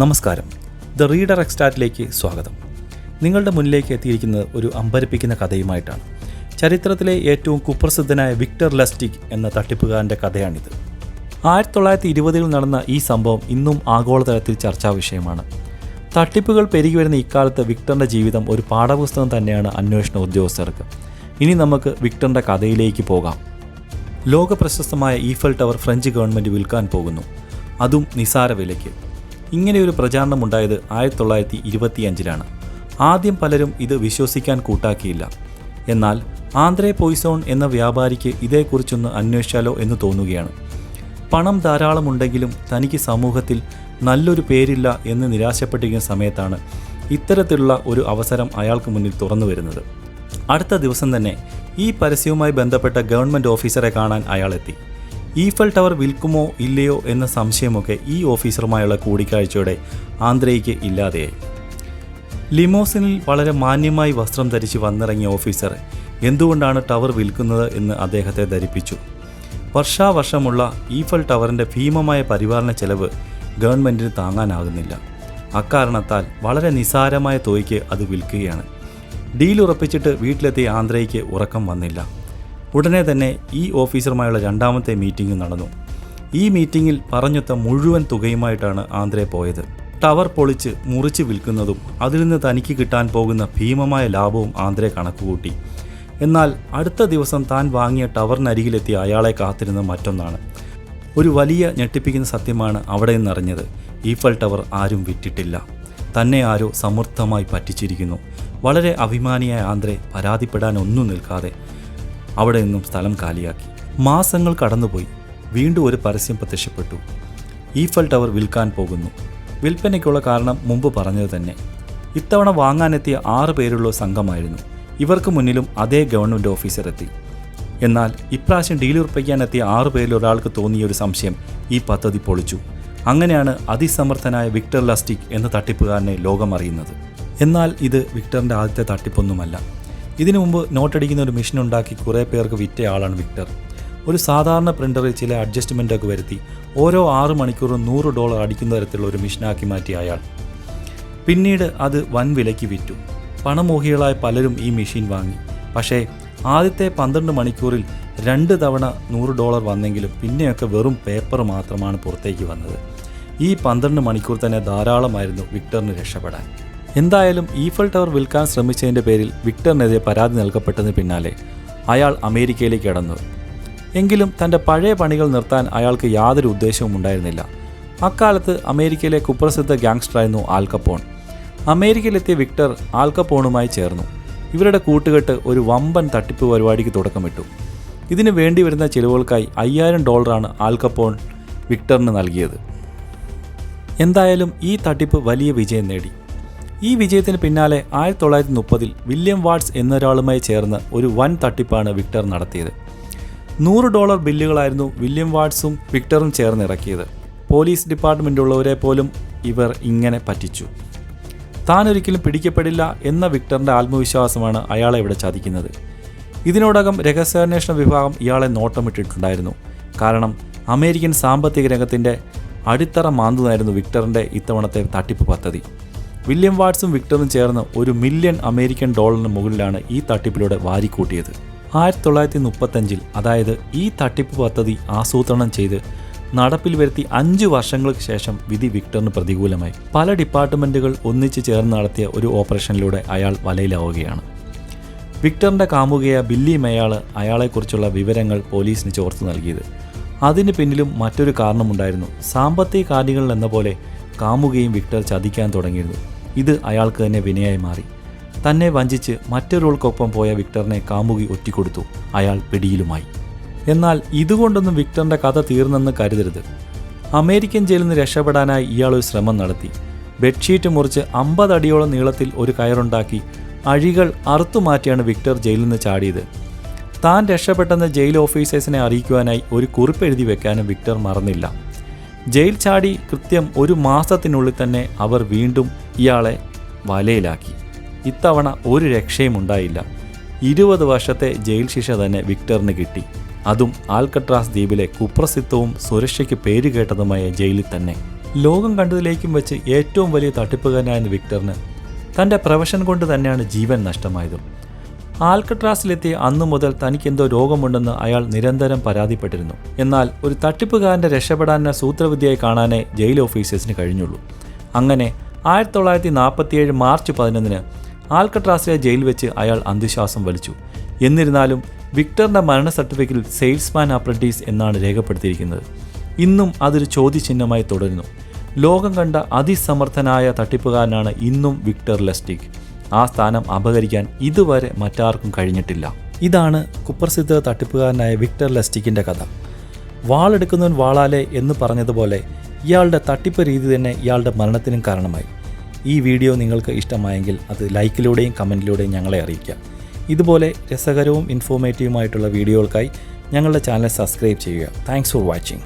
നമസ്കാരം. The reader എക്സ്റ്റാറ്റിലേക്ക് സ്വാഗതം. നിങ്ങളുടെ മുന്നിലേക്ക് എത്തിയിരിക്കുന്നത് ഒരു അമ്പരപ്പിക്കുന്ന കഥയുമായിട്ടാണ്. ചരിത്രത്തിലെ ഏറ്റവും കുപ്രസിദ്ധനായ വിക്ടർ ലസ്റ്റിക് എന്ന തട്ടിപ്പുകാരന്റെ കഥയാണിത്. ആയിരത്തി തൊള്ളായിരത്തി ഇരുപതിൽ നടന്ന ഈ സംഭവം ഇന്നും ആഗോളതലത്തിൽ ചർച്ചാ വിഷയമാണ്. തട്ടിപ്പുകൾ പെരുകി വരുന്ന ഇക്കാലത്ത് വിക്ടറിന്റെ ജീവിതം ഒരു പാഠപുസ്തകം തന്നെയാണ് അന്വേഷണ ഉദ്യോഗസ്ഥർക്ക്. ഇനി നമുക്ക് വിക്ടറിന്റെ കഥയിലേക്ക് പോകാം. ലോക പ്രശസ്തമായ ഈഫൽ ടവർ ഫ്രഞ്ച് ഗവൺമെന്റ് വിൽക്കാൻ പോകുന്നു. അതും നിസാര വിലയ്ക്ക്. ഇങ്ങനെയൊരു പ്രചാരണം ഉണ്ടായത് ആയിരത്തി തൊള്ളായിരത്തി ഇരുപത്തിയഞ്ചിലാണ് ആദ്യം പലരും ഇത് വിശ്വസിക്കാൻ കൂട്ടാക്കിയില്ല. എന്നാൽ ആന്ധ്രേ പോയിസോൺ എന്ന വ്യാപാരിക്ക് ഇതേക്കുറിച്ചൊന്ന് അന്വേഷിച്ചാലോ എന്ന് തോന്നുകയാണ്. പണം ധാരാളമുണ്ടെങ്കിലും തനിക്ക് സമൂഹത്തിൽ നല്ലൊരു പേരില്ല എന്ന് നിരാശപ്പെട്ടിരിക്കുന്ന സമയത്താണ് ഇത്തരത്തിലുള്ള ഒരു അവസരം അയാൾക്ക് മുന്നിൽ തുറന്നു വരുന്നത്. അടുത്ത ദിവസം തന്നെ ഈ പരസ്യവുമായി ബന്ധപ്പെട്ട ഗവൺമെന്റ് ഓഫീസറെ കാണാൻ അയാളെത്തി ഈഫൽ ടവർ വിൽക്കുമോ ഇല്ലയോ എന്ന സംശയമൊക്കെ ഈ ഓഫീസറുമായുള്ള കൂടിക്കാഴ്ചയോടെ ആന്ധ്രയ്ക്ക് ഇല്ലാതെയായി. ലിമോസിനിൽ വളരെ മാന്യമായി വസ്ത്രം ധരിച്ച് വന്നിറങ്ങിയ ഓഫീസർ എന്തുകൊണ്ടാണ് ടവർ വിൽക്കുന്നത് എന്ന് അദ്ദേഹത്തെ ധരിപ്പിച്ചു. വർഷാവർഷമുള്ള ഈഫൽ ടവറിന്റെ ഭീമമായ പരിപാലന ചെലവ് ഗവൺമെന്റിന് താങ്ങാനാകുന്നില്ല. അക്കാരണത്താൽ വളരെ നിസാരമായ തുകയ്ക്ക് അത് വിൽക്കുകയാണ്. ഡീൽ ഉറപ്പിച്ചിട്ട് വീട്ടിലെത്തിയ ആന്ധ്രയ്ക്ക് ഉറക്കം വന്നില്ല. ഉടനെ തന്നെ ഈ ഓഫീസറുമായുള്ള രണ്ടാമത്തെ മീറ്റിംഗ് നടന്നു. ഈ മീറ്റിംഗിൽ പറഞ്ഞൊത്ത മുഴുവൻ തുകയുമായിട്ടാണ് ആന്ധ്രയെ പോയത്. ടവർ പൊളിച്ച് മുറിച്ച് വിൽക്കുന്നതും അതിൽ നിന്ന് തനിക്ക് കിട്ടാൻ പോകുന്ന ഭീമമായ ലാഭവും ആന്ധ്രെ കണക്കുകൂട്ടി എന്നാൽ അടുത്ത ദിവസം താൻ വാങ്ങിയ ടവറിനരികിലെത്തിയ അയാളെ കാത്തിരുന്ന മറ്റൊന്നാണ്. ഒരു വലിയ ഞെട്ടിപ്പിക്കുന്ന സത്യമാണ് അവിടെ നിന്നറിഞ്ഞത്. ഈഫൽ ടവർ ആരും വിറ്റിട്ടില്ല. തന്നെ ആരോ സമൃദ്ധമായി പറ്റിച്ചിരിക്കുന്നു. വളരെ അഭിമാനിയായ ആന്ധ്രെ പരാതിപ്പെടാൻ ഒന്നും നിൽക്കാതെ അവിടെ നിന്നും സ്ഥലം കാലിയാക്കി. മാസങ്ങൾ കടന്നുപോയി. വീണ്ടും ഒരു പരസ്യം പ്രത്യക്ഷപ്പെട്ടു. ഈഫൽ ടവർ വിൽക്കാൻ പോകുന്നു. വിൽപ്പനയ്ക്കുള്ള കാരണം മുമ്പ് പറഞ്ഞത് തന്നെ. ഇത്തവണ വാങ്ങാനെത്തിയ ആറ് പേരുള്ള സംഘമായിരുന്നു. ഇവർക്ക് മുന്നിലും അതേ ഗവൺമെന്റ് ഓഫീസർ എത്തി. എന്നാൽ ഇപ്രാവശ്യം ഡീൽ ഉറപ്പിക്കാനെത്തിയ ആറ് പേരിൽ ഒരാൾക്ക് തോന്നിയ ഒരു സംശയം ഈ പദ്ധതി പൊളിച്ചു. അങ്ങനെയാണ് അതിസമർത്ഥനായ വിക്ടർ ലാസ്റ്റിക് എന്ന തട്ടിപ്പുകാരനെ ലോകം അറിയുന്നത് എന്നാൽ ഇത് വിക്ടറിന്റെ ആദ്യത്തെ തട്ടിപ്പൊന്നുമല്ല. ഇതിനു മുമ്പ് നോട്ടടിക്കുന്ന ഒരു മെഷീൻ ഉണ്ടാക്കി കുറേ പേർക്ക് വിറ്റ ആളാണ് വിക്ടർ. ഒരു സാധാരണ പ്രിന്ററിൽ ചില അഡ്ജസ്റ്റ്മെന്റൊക്കെ വരുത്തി ഓരോ ആറ് മണിക്കൂറും നൂറ് ഡോളർ അടിക്കുന്ന തരത്തിലുള്ള ഒരു മെഷീനാക്കി മാറ്റിയ അയാൾ. പിന്നീട് അത് വൻ വിലയ്ക്ക് വിറ്റു. പണമോഹികളായ പലരും ഈ മെഷീൻ വാങ്ങി. പക്ഷേ ആദ്യത്തെ പന്ത്രണ്ട് മണിക്കൂറിൽ രണ്ട് തവണ നൂറ് ഡോളർ വന്നെങ്കിലും പിന്നെയൊക്കെ വെറും പേപ്പർ മാത്രമാണ് പുറത്തേക്ക് വന്നത്. ഈ പന്ത്രണ്ട് മണിക്കൂർ തന്നെ ധാരാളമായിരുന്നു വിക്ടറിന് രക്ഷപ്പെടാൻ. എന്തായാലും ഈഫൽ ടവർ വിൽക്കാൻ ശ്രമിച്ചതിന്റെ പേരിൽ വിക്ടറിനെതിരെ പരാതി നൽകപ്പെട്ടതിന് പിന്നാലെ അയാൾ അമേരിക്കയിലേക്ക് കടന്നു. എങ്കിലും തന്റെ പഴയ പണികൾ നിർത്താൻ അയാൾക്ക് യാതൊരു ഉദ്ദേശവും ഉണ്ടായിരുന്നില്ല. അക്കാലത്ത് അമേരിക്കയിലെ കുപ്രസിദ്ധ ഗ്യാങ്സ്റ്ററായിരുന്നു ആൽക്കപ്പോൺ അമേരിക്കയിലെത്തിയ വിക്ടർ ആൽക്കപ്പോണുമായി ചേർന്നു. ഇവരുടെ കൂട്ടുകെട്ട് ഒരു വമ്പൻ തട്ടിപ്പ് പരിപാടിക്ക് തുടക്കമിട്ടു. ഇതിന് വേണ്ടി വരുന്ന ചിലവുകൾക്കായി അയ്യായിരം ഡോളറാണ് ആൽക്കപ്പോൺ വിക്ടറിന് നൽകിയത്. എന്തായാലും ഈ തട്ടിപ്പ് വലിയ വിജയം നേടി. ഈ വിജയത്തിന് പിന്നാലെ ആയിരത്തി തൊള്ളായിരത്തി മുപ്പതിൽ വില്യം വാട്സ് എന്നൊരാളുമായി ചേർന്ന് ഒരു വൻ തട്ടിപ്പാണ് വിക്ടർ നടത്തിയത്. നൂറ് ഡോളർ ബില്ലുകളായിരുന്നു വില്യം വാട്സും വിക്ടറും ചേർന്ന് ഇറക്കിയത് പോലീസ് ഡിപ്പാർട്ട്മെന്റുള്ളവരെ പോലും ഇവർ ഇങ്ങനെ പറ്റിച്ചു. താൻ ഒരിക്കലും പിടിക്കപ്പെടില്ല എന്ന വിക്ടറിന്റെ ആത്മവിശ്വാസമാണ് അയാളെ ഇവിടെ ചതിക്കുന്നത്. ഇതിനോടകം രഹസ്യാന്വേഷണ വിഭാഗം ഇയാളെ നോട്ടമിട്ടിട്ടുണ്ടായിരുന്നു. കാരണം അമേരിക്കൻ സാമ്പത്തിക രംഗത്തിന്റെ അടിത്തറ മാന്തുന്നതായിരുന്നു വിക്ടറിന്റെ ഇത്തവണത്തെ തട്ടിപ്പ് പദ്ധതി. വില്യം വാട്സും വിക്ടറും ചേർന്ന് ഒരു മില്യൺ അമേരിക്കൻ ഡോളറിന് മുകളിലാണ് ഈ തട്ടിപ്പിലൂടെ വാരിക്കൂട്ടിയത്. ആയിരത്തി തൊള്ളായിരത്തി മുപ്പത്തഞ്ചിൽ അതായത് ഈ തട്ടിപ്പ് പദ്ധതി ആസൂത്രണം ചെയ്ത് നടപ്പിൽ വരുത്തി അഞ്ച് വർഷങ്ങൾക്ക് ശേഷം വിധി വിക്ടറിന് പ്രതികൂലമായി. പല ഡിപ്പാർട്ട്മെന്റുകൾ ഒന്നിച്ചു ചേർന്ന് നടത്തിയ ഒരു ഓപ്പറേഷനിലൂടെ അയാൾ വലയിലാവുകയാണ്. വിക്ടറിന്റെ കാമുകയ ബില്ലി മേയാൾ അയാളെക്കുറിച്ചുള്ള വിവരങ്ങൾ പോലീസിന് ചോർത്തു നൽകിയത്. അതിന് പിന്നിലും മറ്റൊരു കാരണമുണ്ടായിരുന്നു. സാമ്പത്തിക കാര്യങ്ങളിൽ എന്ന പോലെ കാമുകയും വിക്ടർ ചതിക്കാൻ തുടങ്ങിയിരുന്നു. ഇത് അയാൾക്ക് തന്നെ വിനയായി മാറി. തന്നെ വഞ്ചിച്ച് മറ്റൊരാൾക്കൊപ്പം പോയ വിക്ടറിനെ കാമുകി ഒറ്റിക്കൊടുത്തു. അയാൾ പിടിയിലുമായി. എന്നാൽ ഇതുകൊണ്ടൊന്നും വിക്ടറിന്റെ കഥ തീർന്നെന്ന് കരുതരുത്. അമേരിക്കൻ ജയിലിൽ നിന്ന് രക്ഷപ്പെടാനായി ഇയാൾ ഒരു ശ്രമം നടത്തി. ബെഡ്ഷീറ്റ് മുറിച്ച് അമ്പത് അടിയോളം നീളത്തിൽ ഒരു കയറുണ്ടാക്കി അഴികൾ അറുത്തുമാറ്റിയാണ് വിക്ടർ ജയിലിൽ നിന്ന് ചാടിയത്. താൻ രക്ഷപ്പെട്ടെന്ന് ജയിൽ ഓഫീസേഴ്സിനെ അറിയിക്കുവാനായി ഒരു കുറിപ്പ് എഴുതി വെക്കാനും വിക്ടർ മറന്നില്ല. ജയിൽ ചാടി കൃത്യം ഒരു മാസത്തിനുള്ളിൽ തന്നെ അവർ വീണ്ടും ഇയാളെ വലയിലാക്കി. ഇത്തവണ ഒരു രക്ഷയും ഉണ്ടായില്ല. ഇരുപത് വർഷത്തെ ജയിൽ ശിക്ഷ തന്നെ വിക്ടറിന് കിട്ടി. അതും ആൽക്കട്രാസ് ദ്വീപിലെ കുപ്രസിദ്ധവും സുരക്ഷയ്ക്ക് പേരുകേട്ടതുമായ ജയിലിൽ തന്നെ. ലോകം കണ്ടതിലേക്കും വെച്ച് ഏറ്റവും വലിയ തട്ടിപ്പുകാരനായ വിക്ടറിന് തന്റെ പ്രൊഫഷൻ കൊണ്ട് തന്നെയാണ് ജീവൻ നഷ്ടമായതും. ആൽക്കട്രാസിലെത്തിയ അന്നു മുതൽ തനിക്കെന്തോ രോഗമുണ്ടെന്ന് അയാൾ നിരന്തരം പരാതിപ്പെട്ടിരുന്നു. എന്നാൽ ഒരു തട്ടിപ്പുകാരന്റെ രക്ഷപ്പെടാനെ സൂത്രവിദ്യയായി കാണാനേ ജയിൽ ഓഫീസേഴ്സിന് കഴിഞ്ഞുള്ളൂ. അങ്ങനെ ആയിരത്തി തൊള്ളായിരത്തി നാൽപ്പത്തിയേഴ് മാർച്ച് പതിനൊന്നിന് ആൽക്കട്രാസിലെ ജയിൽ വെച്ച് അയാൾ അന്ത്യശ്വാസം വലിച്ചു. എന്നിരുന്നാലും വിക്ടറിന്റെ മരണ സർട്ടിഫിക്കറ്റിൽ സെയിൽസ്മാൻ അപ്രന്റീസ് എന്നാണ് രേഖപ്പെടുത്തിയിരിക്കുന്നത്. ഇന്നും അതൊരു ചോദ്യചിഹ്നമായി തുടരുന്നു. ലോകം കണ്ട അതിസമർത്ഥനായ തട്ടിപ്പുകാരനാണ് ഇന്നും വിക്ടർ ലെസ്റ്റിക്. ആ സ്ഥാനം അപഹരിക്കാൻ ഇതുവരെ മറ്റാർക്കും കഴിഞ്ഞിട്ടില്ല. ഇതാണ് കുപ്രസിദ്ധ തട്ടിപ്പുകാരനായ വിക്ടർ ലസ്റ്റിക്കിന്റെ കഥ. വാളെടുക്കുന്നവൻ വാളാലെ എന്ന് പറഞ്ഞതുപോലെ ഇയാളുടെ തട്ടിപ്പ് രീതി തന്നെ ഇയാളുടെ മരണത്തിനും കാരണമായി. ഈ വീഡിയോ നിങ്ങൾക്ക് ഇഷ്ടമായെങ്കിൽ അത് ലൈക്കിലൂടെയും കമന്റിലൂടെയും ഞങ്ങളെ അറിയിക്കുക. ഇതുപോലെ രസകരവും ഇൻഫോർമേറ്റീവുമായിട്ടുള്ള വീഡിയോകൾക്കായി ഞങ്ങളുടെ ചാനൽ സബ്സ്ക്രൈബ് ചെയ്യുക. Thanks for watching